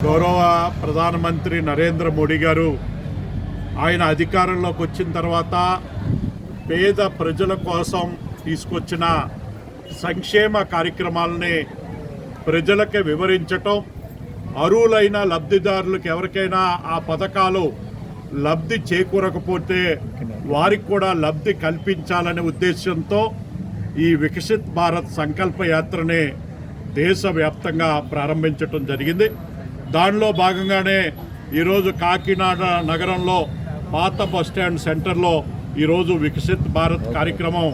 గౌరవ ప్రధానమంత్రి నరేంద్ర మోడీ గారు ఆయన అధికారంలోకి వచ్చిన తర్వాత పేద ప్రజల కోసం తీసుకొచ్చిన సంక్షేమ కార్యక్రమాలని ప్రజలకి వివరించటం అరువులైన లబ్ధిదారులకు ఎవరికైనా ఆ పథకాలు లబ్ధి చేకూరకపోతే వారికి కూడా లబ్ధి కల్పించాలనే ఉద్దేశంతో ఈ వికసిత్ భారత్ సంకల్ప యాత్రని దేశవ్యాప్తంగా ప్రారంభించటం జరిగింది. దానిలో భాగంగానే ఈరోజు కాకినాడ నగరంలో పాత బస్ స్టాండ్ సెంటర్లో ఈరోజు వికసిత్ భారత్ కార్యక్రమం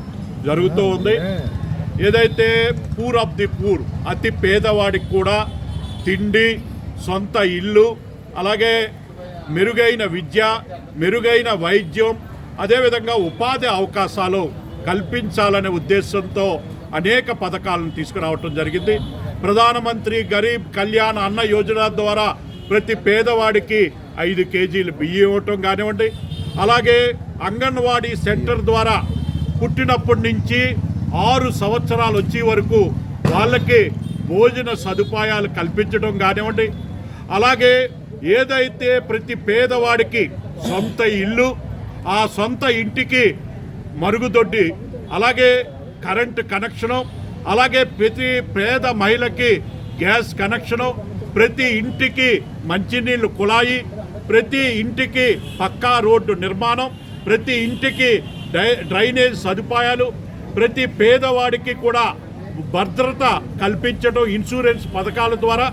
జరుగుతూ ఉంది. ఏదైతే పూర్ ఆఫ్ ది పూర్ అతి పేదవాడికి కూడా తిండి సొంత ఇల్లు అలాగే మెరుగైన విద్య మెరుగైన వైద్యం అదేవిధంగా ఉపాధి అవకాశాలు కల్పించాలనే ఉద్దేశంతో అనేక పథకాలను తీసుకురావటం జరిగింది. ప్రధానమంత్రి గరీబ్ కళ్యాణ్ అన్న యోజన ద్వారా ప్రతి పేదవాడికి ఐదు కేజీలు బియ్యం ఇవ్వటం కానివ్వండి. అలాగే అంగన్వాడీ సెంటర్ ద్వారా పుట్టినప్పటి నుంచి ఆరు సంవత్సరాలు వచ్చే వరకు వాళ్ళకి భోజన సదుపాయాలు కల్పించడం కానివ్వండి. అలాగే ఏదైతే ప్రతి పేదవాడికి సొంత ఇల్లు ఆ సొంత ఇంటికి మరుగుదొడ్డి అలాగే కరెంటు కనెక్షను అలాగే ప్రతి పేద మహిళకి గ్యాస్ కనెక్షను ప్రతి ఇంటికి మంచినీళ్ళు కుళాయి ప్రతి ఇంటికి పక్కా రోడ్డు నిర్మాణం ప్రతి ఇంటికి డై- డ్రైనేజ్ సదుపాయాలు ప్రతి పేదవాడికి కూడా భద్రత కల్పించడం ఇన్సూరెన్స్ పథకాల ద్వారా.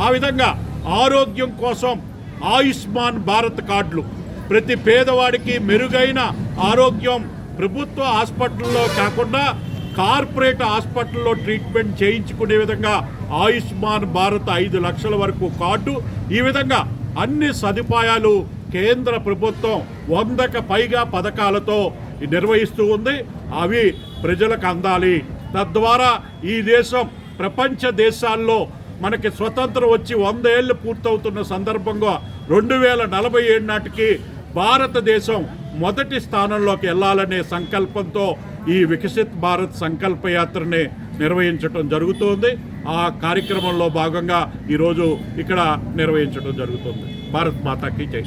ఆ విధంగా ఆరోగ్యం కోసం ఆయుష్మాన్ భారత్ కార్డులు. ప్రతి పేదవాడికి మెరుగైన ఆరోగ్యం ప్రభుత్వ హాస్పిటల్లో కాకుండా కార్పొరేట్ హాస్పిటల్లో ట్రీట్మెంట్ చేయించుకునే విధంగా ఆయుష్మాన్ భారత్ ఐదు లక్షల వరకు కార్డు. ఈ విధంగా అన్ని సదుపాయాలు కేంద్ర ప్రభుత్వం వందక పైగా పథకాలతో నిర్వహిస్తూ ఉంది. అవి ప్రజలకు అందాలి. తద్వారా ఈ దేశం ప్రపంచ దేశాల్లో మనకి స్వతంత్రం వచ్చి వంద ఏళ్ళు పూర్తవుతున్న సందర్భంగా రెండు వేల నలభై ఏడు నాటికి భారతదేశం మొదటి స్థానంలోకి వెళ్ళాలనే సంకల్పంతో ఈ వికసిత్ భారత్ సంకల్ప యాత్రని నిర్వహించడం జరుగుతోంది. ఆ కార్యక్రమంలో భాగంగా ఈరోజు ఇక్కడ నిర్వహించడం జరుగుతుంది. భారత్ మాతాకి జై.